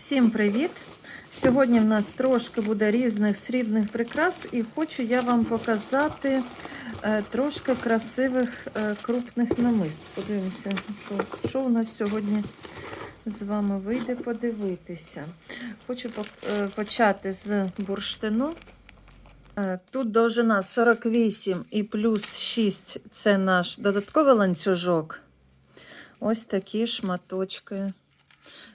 Всім привіт! Сьогодні в нас трошки буде різних срібних прикрас, і хочу я вам показати е, трошки красивих е, крупних намист. Подивимося, що, що у нас сьогодні з вами вийде подивитися. Хочу е, почати з бурштину. Тут довжина 48 і плюс 6 це наш додатковий ланцюжок. Ось такі шматочки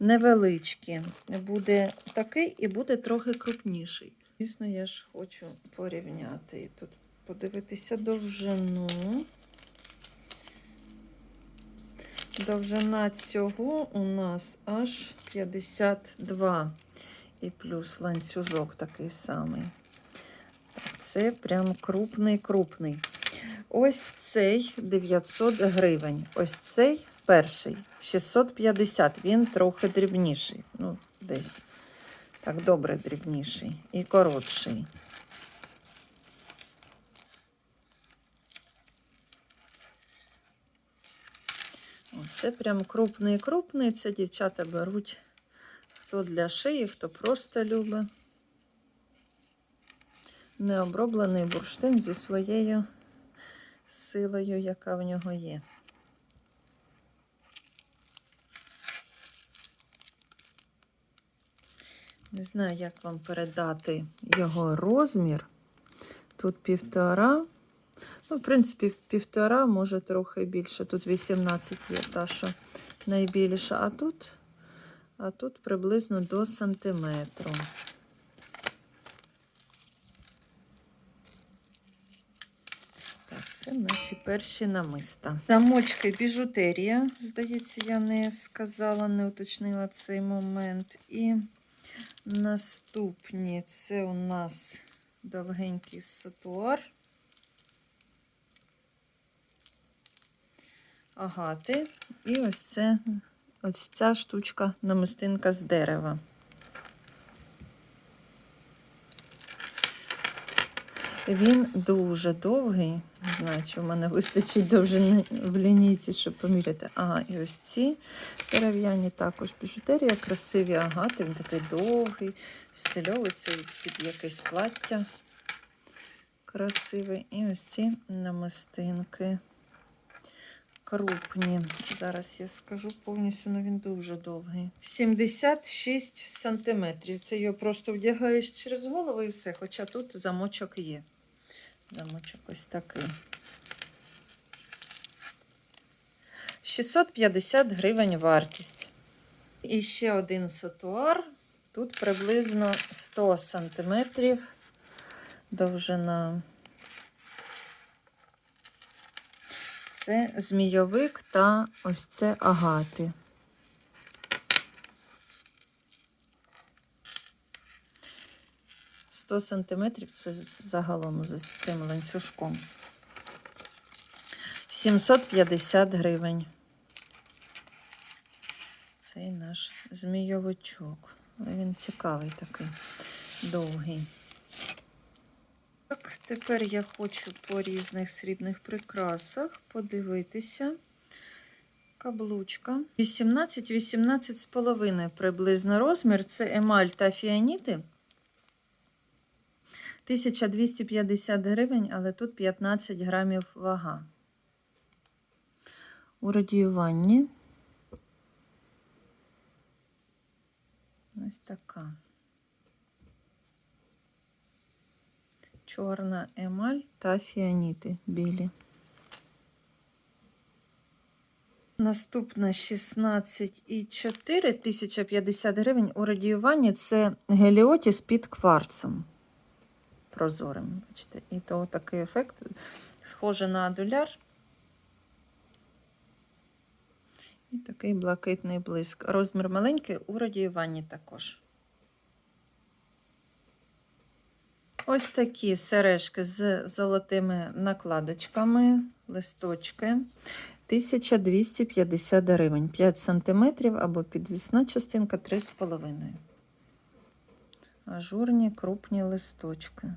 невеличкі. Буде такий і буде трохи крупніший. Звісно, я ж хочу порівняти і тут подивитися довжину. Довжина цього у нас аж 52 і плюс ланцюжок такий самий. Це прям крупний-крупний. Ось цей 900 гривень. Ось цей перший 650. Він трохи дрібніший. Ну, десь так добре дрібніший і коротший. Це прям крупний-крупний. Це дівчата беруть хто для шиї, хто просто любить. Необроблений бурштин зі своєю силою, яка в нього є. Не знаю, як вам передати його розмір. Тут півтора. Ну, в принципі, півтора, може трохи більше. Тут 18 є та, що найбільша, а тут, а тут приблизно до сантиметру. Так, це наші перші намиста. Замочки біжутерія, здається, я не сказала, не уточнила цей момент. І наступні це у нас довгенький сатуар. Агати. І ось це ось ця штучка намистинка з дерева. Він дуже довгий. Не знаю, чи в мене вистачить довжини в лінійці, щоб поміряти. Ага, і ось ці дерев'яні також біжутерія, красиві агати. Він такий довгий, стильовий, це під якесь плаття красиве. І ось ці намистинки крупні. Зараз я скажу повністю, але він дуже довгий. 76 сантиметрів. Це його просто вдягаєш через голову і все. Хоча тут замочок є. Замочок ось такий. 650 гривень вартість. І ще один сатуар. Тут приблизно 100 сантиметрів довжина. Це змійовик та ось це агати. Сто сантиметрів це загалом з цим ланцюжком. 750 гривень. Цей наш змійовичок. Він цікавий такий, довгий. Так, тепер я хочу по різних срібних прикрасах подивитися. Каблучка. 18-18 з половиною приблизно розмір. Це емаль та фіаніти. 1250 гривень, але тут 15 грамів вага. У радіюванні. Ось така. Чорна емаль та фіаніти білі. Наступна 16,4 1050 гривень у радіюванні це геліотіс під кварцем прозорим. Бачите? І то такий ефект схожий на адуляр. І такий блакитний блиск. Розмір маленький у радіюванні також. Ось такі сережки з золотими накладочками, листочки. 1250 гривень. 5 см або підвісна частинка 3,5. Ажурні крупні листочки.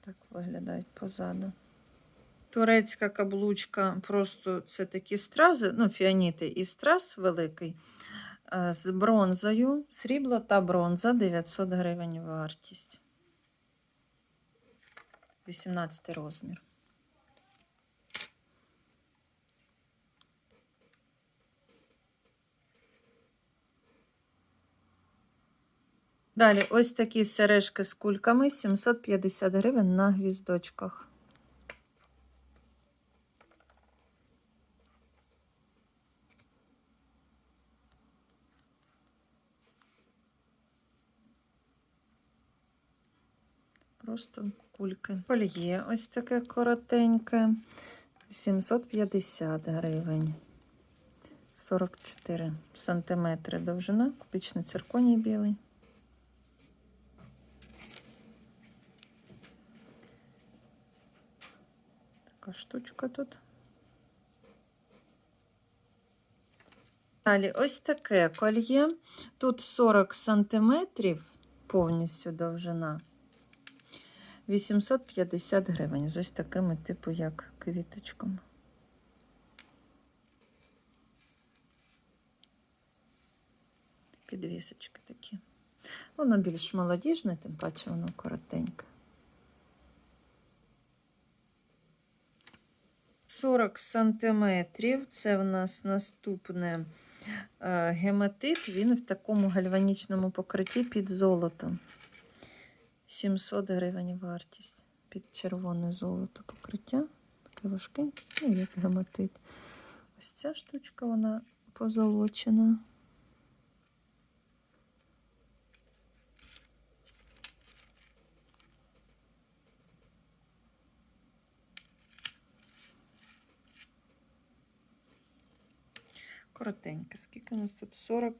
Так виглядають позаду. Турецька каблучка, просто це такі стрази, ну, фіаніти і страз великий. е, З бронзою, срібло та бронза 900 гривень вартість. 18 розмір. Далі ось такі сережки з кульками 750 гривень на гвіздочках. Просто кульки. Кольє ось таке коротеньке. 750 гривень. 44 сантиметри довжина, кубічний цирконій білий. Така штучка тут. Далі ось таке кольє. Тут 40 сантиметрів повністю довжина. 850 гривень. З ось такими, типу, як квіточками. Підвісочки такі. Воно більш молодіжне, тим паче воно коротеньке. 40 сантиметрів. Це в нас наступне е, гематит. Він в такому гальванічному покритті під золотом. 700 гривень вартість. Під червоне золото покриття. Таке важке, ну, як гематит. Ось ця штучка, вона позолочена. Коротеньке. Скільки у нас тут? 40,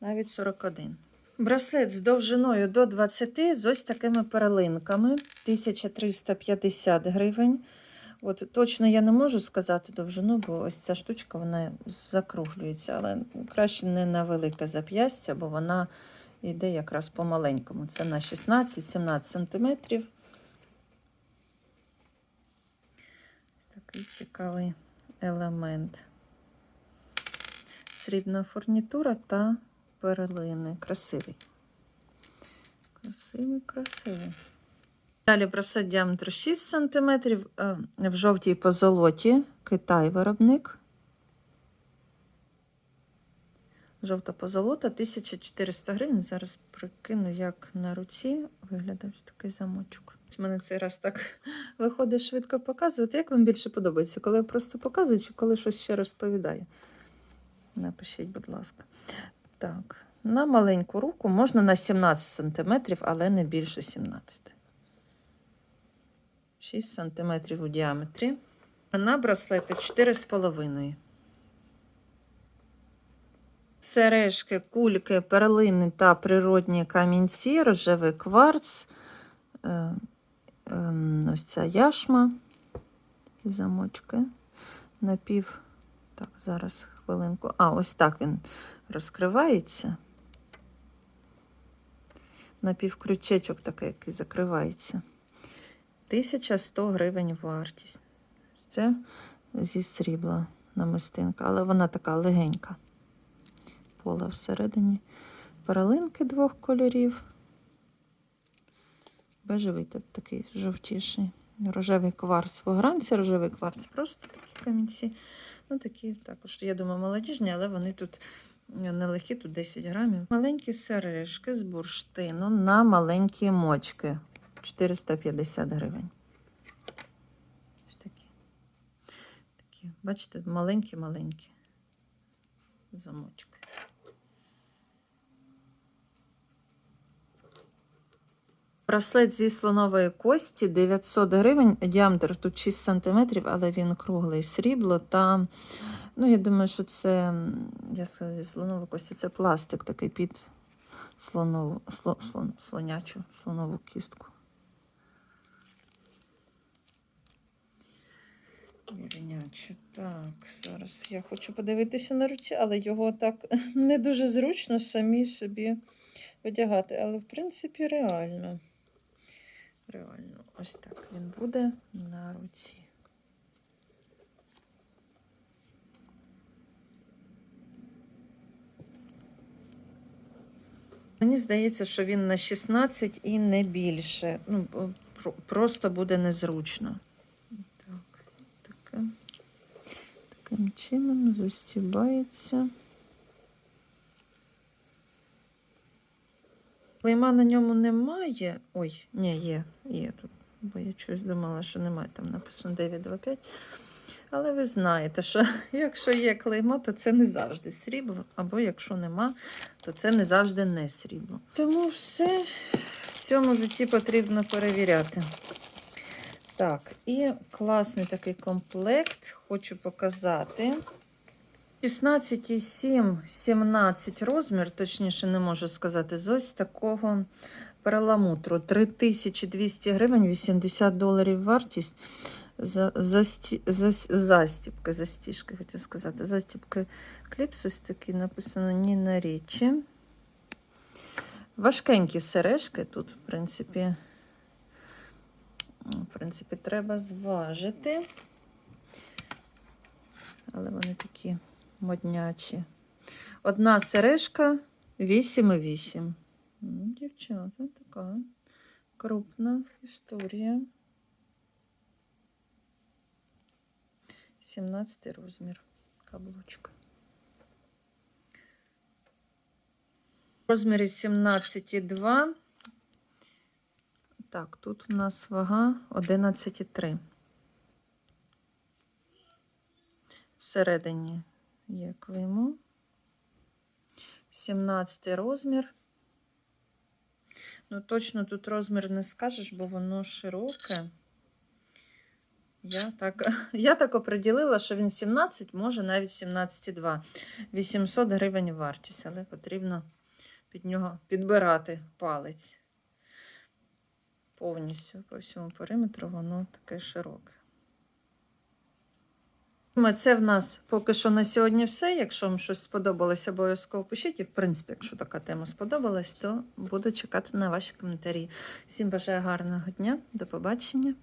навіть 41. Браслет з довжиною до 20 з ось такими перлинками. 1350 гривень. От Точно я не можу сказати довжину, бо ось ця штучка вона закруглюється, але краще не на велике зап'ястя, бо вона йде якраз по маленькому. Це на 16-17 сантиметрів. Ось такий цікавий елемент. Срібна фурнітура та перлини. Красивий. Красивий, красивий. Далі браслет діаметр 6 см в жовтій позолоті. Китай виробник. Жовта позолота 1400 гривень. Зараз прикину, як на руці виглядає ось такий замочок. У мене цей раз так виходить швидко показувати. Як вам більше подобається, коли я просто показую, чи коли щось ще розповідаю? Напишіть, будь ласка. Так, на маленьку руку можна на 17 см, але не більше 17 6 см у діаметрі. На браслети 4,5. Сережки, кульки, перлини та природні камінці, рожевий кварц. Е, е, ось ця яшма. Такі замочки. Напів. Так, зараз хвилинку. А, ось так він розкривається. Напівкрючечок такий, який закривається. 1100 гривень вартість. Це зі срібла намистинка, але вона така легенька. Пола всередині. Паралинки двох кольорів. Бежевий такий жовтіший. Рожевий кварц в огранці, рожевий кварц просто такі камінці. Ну, такі також, я думаю, молодіжні, але вони тут нелегкі, тут 10 грамів. Маленькі сережки з бурштину на маленькі мочки. 450 гривень. Ось такі. Такі, бачите, маленькі-маленькі замочки. Браслет зі слонової кості 900 гривень. Діаметр тут 6 см, але він круглий срібло. Та, ну, я думаю, що це я скажу, слонова кості це пластик такий під слонову, сло, слон, слонячу слонову кістку. Вірняче. Так, зараз я хочу подивитися на руці, але його так не дуже зручно самі собі одягати. Але, в принципі, реально. Реально, ось так він буде на руці. Мені здається, що він на 16 і не більше. Ну, Просто буде незручно. Так, таким, таким чином застібається. Клейма на ньому немає. Ой, ні, є, є тут. Бо я щось думала, що немає. Там написано 925. Але ви знаєте, що якщо є клеймо, то це не завжди срібло, або якщо нема, то це не завжди не срібло. Тому все в цьому житті потрібно перевіряти. Так, і класний такий комплект хочу показати. 16,7, 17 розмір, точніше, не можу сказати, з ось такого перламутру. 3200 гривень, 80 доларів вартість. За, засті, зас, застіпки, застіжки, хотів сказати. Застіпки кліпс, ось такий написано ні на річі. Важкенькі сережки тут, в принципі, в принципі, треба зважити. Але вони такі моднячі. Одна сережка 8,8. М, Дівчата, така крупна історія. 17 розмір каблучка. В розмірі 17,2. Так, тут у нас вага 11,3. Всередині є клеймо. 17 розмір. Ну, точно тут розмір не скажеш, бо воно широке. Я так, я так оприділила, що він 17, може навіть 17,2. 800 гривень вартість, але потрібно під нього підбирати палець. Повністю по всьому периметру воно таке широке. Це в нас поки що на сьогодні все. Якщо вам щось сподобалось, обов'язково пишіть. І, в принципі, якщо така тема сподобалась, то буду чекати на ваші коментарі. Всім бажаю гарного дня, до побачення.